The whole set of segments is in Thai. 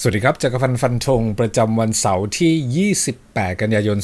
สวัสดีครับจักรพันธ์ฟันธงประจำวันเสาร์ที่ 28 กันยายน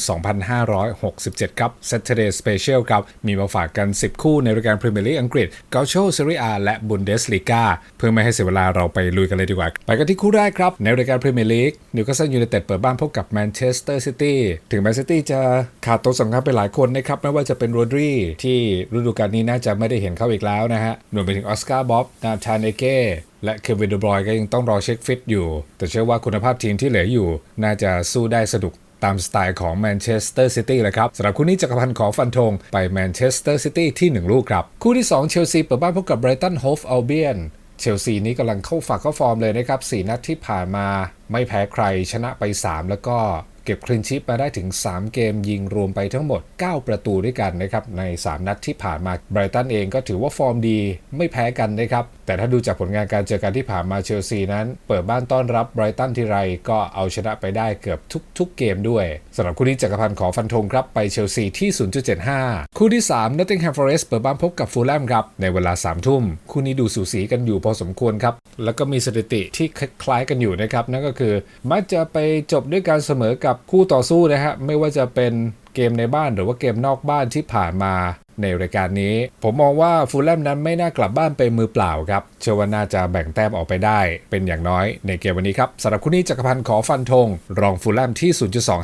2567 ครับ Saturday Special ครับ มีมาฝากกัน 10 คู่ในรายการพรีเมียร์ลีกอังกฤษกาโชเซเรียและบุนเดสลีกาเพื่อไม่ให้เสียเวลาเราไปลุยกันเลยดีกว่า ไปกันที่คู่แรกครับ ในรายการพรีเมียร์ลีกนิวคาสเซิลยูไนเต็ดเปิดบ้านพบกับแมนเชสเตอร์ซิตี้ถึงแมนซิตี้จะขาดตัวสำคัญไปหลายคนนะครับไม่ว่าจะเป็นโรดรีที่ฤดูกาลนี้น่าจะไม่ได้เห็นเข้าอีกแล้วนะฮะรวมไปถึงออสการ์บ๊อบนาธานเอเก้ และเควินเดบรอยก็ยังต้องรอเช็คฟิตอยู่ แต่เชื่อว่าคุณภาพทีมที่เหลืออยู่ น่าจะสู้ได้สนุกตามสไตล์ของแมนเชสเตอร์ซิตี้เลยครับสำหรับคู่นี้จักรพันธ์ขอฟันธงไปแมนเชสเตอร์ซิตี้ที่ 1 ลูกครับ คู่ที่ 2 เชลซีเปิดบ้านพบกับไบรตันโฮฟอัลเบียนเชลซีนี้กำลังเข้าฝักเข้าฟอร์มเลยนะครับ 4 นัดที่ผ่านมาไม่แพ้ใครชนะไป 3 แล้วก็เก็บคลินชิปมาได้ถึง 3 เกมยิงรวมไปทั้งหมด 9 ประตูด้วยกันนะครับใน 3 นัดที่ผ่านมาไบรตันเองก็ถือว่าฟอร์มดีไม่แพ้กันนะครับแต่ถ้าดูจากผลงานการเจอกันที่ผ่านมาเชลซีนั้น เปิดบ้านต้อนรับไบรตันทีไรก็เอาชนะไปได้เกือบทุก ๆ เกมด้วยสำหรับคู่นี้จักรพันธ์ขอฟันธงครับไปเชลซีที่ 0.75 คู่ที่3 Nottingham Forest เปิดบ้านพบกับฟูลแลมครับในเวลา 3 ทุ่ม คู่นี้ดูสูสีกันอยู่พอสมควรครับ แล้วก็มีสถิติที่คล้ายๆกันอยู่นะครับ นั่นก็คือ มักจะไปจบด้วยการเสมอกับคู่ต่อสู้นะฮะไม่ว่าจะเป็น เกมในบ้านหรือว่าเกมนอกบ้านที่ผ่านมาในรายการนี้ ผมมองว่าฟูลแลมนั้นไม่น่ากลับบ้านไปมือเปล่าครับ เชื่อว่าน่าจะแบ่งแต้มออกไปได้ เป็นอย่างน้อยในเกมวันนี้ครับสำหรับคู่นี้จักรพันธ์ขอฟันธงรองฟูลแลมที่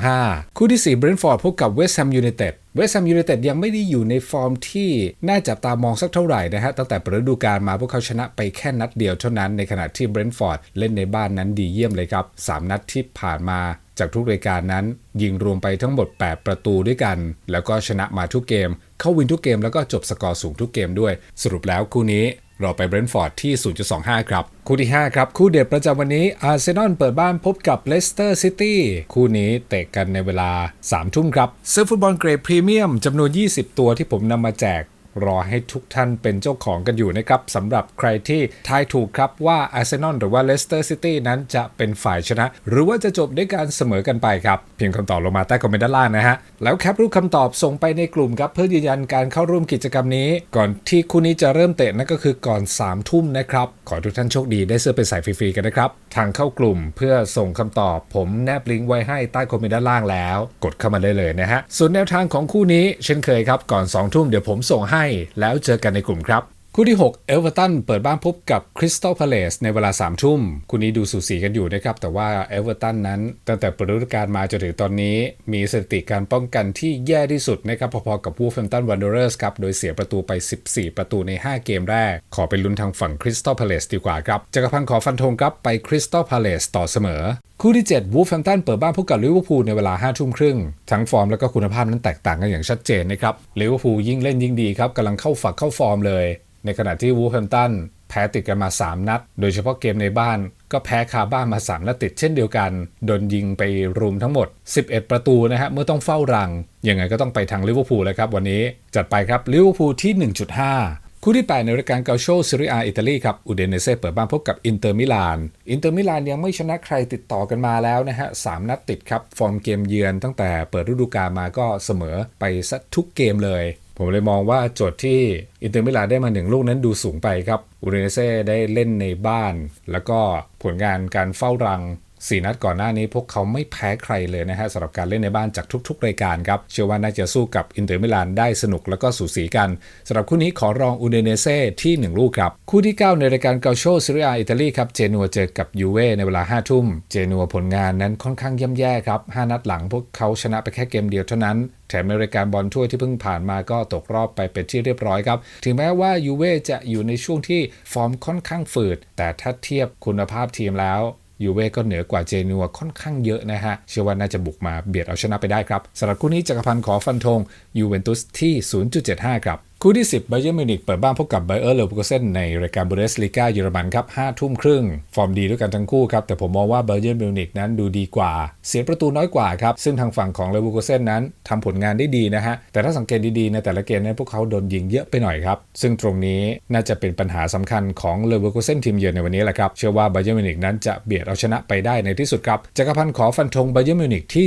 0.25 คู่ที่4เบรนท์ฟอร์ดพบกับเวสต์แฮมยูไนเต็ดเวสต์แฮมยูไนเต็ดยังไม่ได้อยู่ในฟอร์มที่น่าจับตามองสักเท่าไหร่นะฮะ ตั้งแต่ปฤดูกาลมาพวกเขาชนะไปแค่นัดเดียวเท่านั้นในขณะที่เบรนท์ฟอร์ดเล่นในบ้านนั้นดีเยี่ยมเลยครับสามนัดที่ผ่านมา จากทุกรายการนั้น ยิงรวมไปทั้งหมด 8 ประตูด้วยกัน แล้วก็ชนะมาทุกเกม เข้าวินทุกเกมแล้วก็จบสกอร์สูงทุกเกมด้วย สรุปแล้วคู่นี้เราไปเบรนท์ฟอร์ดที่ 0.25 ครับ คู่ที่ 5 ครับ คู่เด็ดประจำวันนี้อาร์เซนอลเปิดบ้านพบกับเลสเตอร์ซิตี้คู่นี้เตะกันในเวลา 3 ทุ่มครับเสื้อฟุตบอลเกรดพรีเมียมจำนวน 20 ตัวที่ผมนำมาแจก รอให้ทุกท่านเป็นเจ้าของกันอยู่นะครับสำหรับใครที่ทายถูกครับว่าอาร์เซนอลหรือว่าเลสเตอร์ซิตี้นั้นจะเป็นฝ่ายชนะ หรือว่าจะจบด้วยการเสมอกันไปครับเพียงคำตอบลงมาใต้คอมเมนต์ด้านล่างนะฮะแล้วแคปรูปคำตอบส่งไปในกลุ่มครับเพื่อยืนยันการเข้าร่วมกิจกรรมนี้ ก่อนที่คู่นี้จะเริ่มเตะนั่นก็คือก่อน3ามทุ่มนะครับขอทุกท่านโชคดีได้เสื้อไปใส่ฟรีๆกันนะครับทางเข้ากลุ่มเพื่อส่งคำตอบ ผมแนบลิงก์ไว้ให้ใต้คอมเมนต์ด้านล่างแล้ว กดเข้ามาได้เลยนะฮะส่วนแนวทางของคู่นี้เช่นเคยครับก่อน2ทุ่มเดี๋ยวผมส่งให้แล้วเจอกันในกลุ่มครับ คู่ที่ 6 เอเวอร์ตันเปิดบ้านพบกับคริสตัลพาเลสในเวลา 3 ทุ่ม คู่นี้ดูสูสีกันอยู่นะครับ แต่ว่าเอเวอร์ตันนั้นตั้งแต่เปิดฤดูกาลมาจนถึงตอนนี้ มีสถิติการป้องกันที่แย่ที่สุดนะครับพอๆกับวูฟแฮมตันวันเดอร์สครับ โดยเสียประตูไป 14 ประตูใน 5 เกมแรก ขอเป็นลุ้นทางฝั่งคริสตัลพาเลสดีกว่าครับจักรพันธ์ขอฟันธงครับไปคริสตัลพาเลสต่อเสมอคู่ที่ 7 วูฟแฮมตันเปิดบ้านพบกับลิเวอร์พูลในเวลา5ทุ่มครึ่ง ทั้งฟอร์มและก็คุณภาพนั้นแตกต่างกันอย่างชัดเจนนะครับลิเวอร์พูลยิ่งเล่นยิ่งดีครับกำลังเข้าฝักเข้าฟอร์มเลย ในขณะที่วูฟแฮมตันแพ้ติดกันมา 3 นัด โดยเฉพาะเกมในบ้าน ก็แพ้คาบ้านมา 3 นัดติดเช่นเดียวกัน โดนยิงไปรวมทั้งหมด 11 ประตูนะฮะเมื่อต้องเฝ้ารัง ยังไงก็ต้องไปทางลิเวอร์พูลแล้วครับวันนี้ จัดไปครับลิเวอร์พูลที่ 1.5คู่ที่ 8 ในรายการเกาโชซีรีอาอิตาลีครับอูเดเนเซ่เปิดบ้านพบกับอินเตอร์มิลานอินเตอร์มิลานยังไม่ชนะใครติดต่อกันมาแล้วนะฮะสามนัดติดครับ ฟอร์มเกมเยือนตั้งแต่เปิดฤดูกาลมาก็เสมอไปซะทุกเกมเลย ผมเลยมองว่าโจทย์ที่อินเตอร์มิลานได้มาหนึ่งลูกนั้นดูสูงไปครับอูเรเนเซ่ได้เล่นในบ้าน แล้วก็ผลงานการเฝ้ารัง สี่นัดก่อนหน้านี้พวกเขาไม่แพ้ใครเลยนะฮะสำหรับการเล่นในบ้านจากทุก ๆ รายการครับ เชื่อว่าน่าจะสู้กับอินเตอร์มิลานได้สนุกแล้วก็สูสีกันสำหรับคู่นี้ขอรองอูเดเนเซ่ที่ 1 ลูกครับ คู่ที่ 9 ในรายการเกาโชซีรีอาอิตาลีครับเจนัวเจอกับยูเว่ในเวลา 5 ทุ่ม เจนัวผลงานนั้นค่อนข้างย่ำแย่ครับ5นัดหลังพวกเขาชนะไปแค่เกมเดียวเท่านั้นแถมในรายการบอลถ้วยที่เพิ่งผ่านมาก็ตกรอบไปเป็นที่เรียบร้อยครับ ถึงแม้ว่ายูเว่จะอยู่ในช่วงที่ฟอร์มค่อนข้างฝืด แต่ถ้าเทียบคุณภาพทีมแล้ว ยูเว่ก็เหนือกว่าเจนัวค่อนข้างเยอะนะฮะ เชื่อว่าน่าจะบุกมาเบียดเอาชนะไปได้ครับสำหรับคู่นี้จักรพันธ์ขอฟันธงยูเวนตุสที่ 0.75 ครับ คู่ที่ 10 b บ y e r n m มิวนิกเปิดบ้านพบกับไบเออร์เล v ว r เ u นในรายการบูเดสลีกาเยอรมันครับ5ทุ่มครึ่ง ฟอร์มดีด้วยกันทั้งคู่ครับ แต่ผมมองว่าไบเ y e r n m มิวนิกนั้นดูดีกว่า เสียประตูน้อยกว่าครับ ซึ่งทางฝั่งของเล v ว r เ u นนั้นทำผลงานได้ดีนะฮะ แต่ถ้าสังเกตดีๆ ในแต่ละเกมนั้นพวกเขาโดนยิงเยอะไปหน่อยครับ ซึ่งตรงนี้น่าจะเป็นปัญหาสำคัญของเล v ว r เ u นทีมเยือนในวันนี้แหละครับเชื่อว่าไบเ y e r n m มิวนิกนั้นจะเบียดเอาชนะไปได้ในที่สุดครับจักรพันธ์ขอฟันธงไบเ y e r n m มิวนิกที่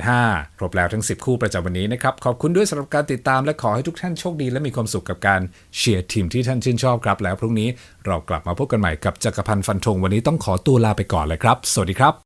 0.75ครบแล้วทั้ง 10 คู่ประจำวันนี้นะครับขอบคุณด้วยสำหรับการติดตามและขอให้ทุกท่านโชคดีและมีความสุขกับการเชียร์ทีมที่ท่านชื่นชอบครับ แล้วพรุ่งนี้เรากลับมาพบกันใหม่กับจักรพันธ์ฟันธงวันนี้ต้องขอตัวลาไปก่อนเลยครับ สวัสดีครับ